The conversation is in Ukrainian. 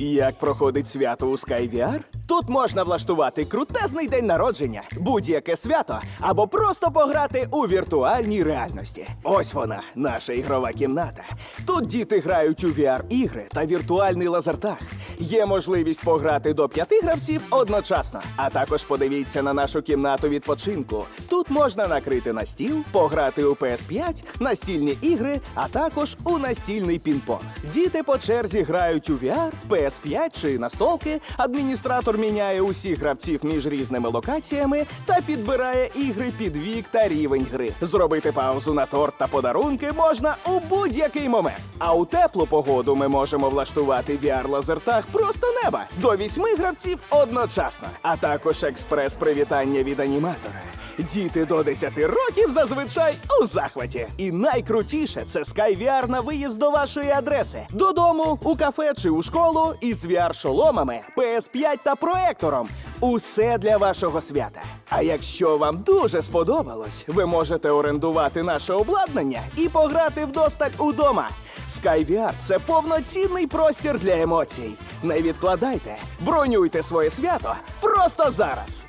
Як проходить свято у SkyVR? Тут можна влаштувати крутезний день народження, будь-яке свято або просто пограти у віртуальній реальності. Ось вона, наша ігрова кімната. Тут діти грають у VR-ігри та віртуальний лазертаг. Є можливість пограти до п'яти гравців одночасно. А також подивіться на нашу кімнату відпочинку. Тут можна накрити на стіл, пограти у PS5, настільні ігри, а також у настільний пінг-понг. Діти по черзі грають у VR, PS5 чи настолки. Адміністратор міняє усіх гравців між різними локаціями та підбирає ігри під вік та рівень гри. Зробити паузу на торт та подарунки можна у будь-який момент. А у теплу погоду ми можемо влаштувати VR-лазертаг просто неба до вісьми гравців одночасно, а також експрес-привітання від аніматора. Діти до 10 років зазвичай у захваті. І найкрутіше це SkyVR на виїзд до вашої адреси. Додому, у кафе чи у школу із VR-шоломами, PS5 та проектором. Усе для вашого свята. А якщо вам дуже сподобалось, ви можете орендувати наше обладнання і пограти вдосталь удома. SkyVR – це повноцінний простір для емоцій. Не відкладайте, бронюйте своє свято просто зараз.